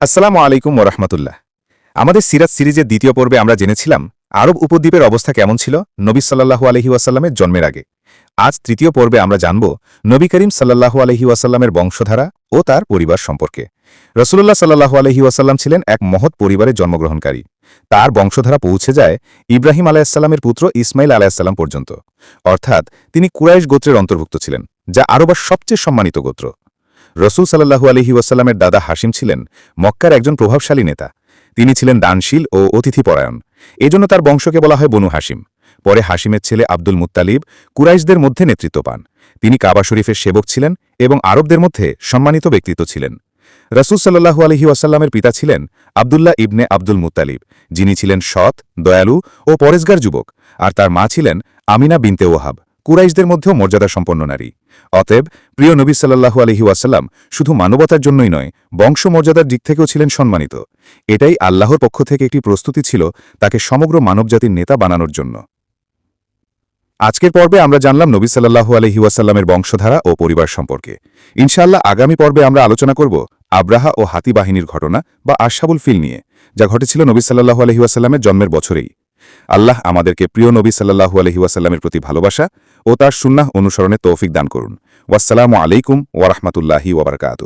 আসসালামু আলাইকুম ওরহমতুল্লাহ আমাদের সিরাজ সিরিজের দ্বিতীয় পর্বে আমরা জেনেছিলাম আরব উপদ্বীপের অবস্থা কেমন ছিল নবী সাল্লাহু আলহি ওয়াসাল্লামের জন্মের আগে। আজ তৃতীয় পর্বে আমরা জানব নবী করিম সাল্লাহু আলহি ওয়াসাল্লামের বংশধারা ও তার পরিবার সম্পর্কে। রসুল্লাহ সাল্লাহু আলহি ওয়াসাল্লাম ছিলেন এক মহৎ পরিবারে জন্মগ্রহণকারী। তার বংশধারা পৌঁছে যায় ইব্রাহিম আলাহিসাল্লামের পুত্র ইসমাইল আলাহিসাল্লাম পর্যন্ত। অর্থাৎ তিনি কুরাইশ গোত্রের অন্তর্ভুক্ত ছিলেন, যা আরবার সবচেয়ে সম্মানিত গোত্র। রসুল সাল্লাহু আলহি ওয়াসাল্লামের দাদা হাসিম ছিলেন মক্কার একজন প্রভাবশালী নেতা। তিনি ছিলেন দানশীল ও অতিথিপরায়ণ। এজন্য তার বংশকে বলা হয় বনু হাসিম পরে হাসিমের ছেলে আব্দুল মুত্তালিব কুরাইশদের মধ্যে নেতৃত্ব পান। তিনি কাবা শরীফের সেবক ছিলেন এবং আরবদের মধ্যে সম্মানিত ব্যক্তিত্ব ছিলেন। রসুল সাল্লাহু আলহি ওয়াসাল্লামের পিতা ছিলেন আবদুল্লাহ ইবনে আব্দুল মুত্তালিব, যিনি ছিলেন সৎ, দয়ালু ও পরেশগার যুবক, আর তার মা ছিলেন আমিনা বিনতে ওহাব। কুরাইশদের মধ্যেও মর্যাদা সম্পন্ন নারী। অতএব প্রিয় নবী সাল্লাহু আলহি ওয়াসাল্লাম শুধু মানবতার জন্যই নয়, বংশমর্যাদার দিক থেকেও ছিলেন সম্মানিত। এটাই আল্লাহর পক্ষ থেকে একটি প্রস্তুতি ছিল তাকে সমগ্র মানবজাতির নেতা বানানোর জন্য। আজকের পর্বে আমরা জানলাম নবী সাল্লাহু আলহি ওয়াসাল্লামের বংশধারা ও পরিবার সম্পর্কে। ইনশাআল্লাহ আগামী পর্বে আমরা আলোচনা করব আব্রাহা ও হাতি বাহিনীর ঘটনা বা আশাবুল ফিল নিয়ে, যা ঘটেছিল নবী সাল্লাহু আলহি ওয়াসাল্লামের জন্মের বছরেই। আল্লাহ আমাদেরকে প্রিয় নবী সাল্লাহু আলহি ওয়াসাল্লামের প্রতি ভালোবাসা ও তার সুন্নাহ অনুসরণে তৌফিক দান করুন। ওয়াসালামু আলাইকুম ওয়ারহমতুল্লাহি ওবরকাত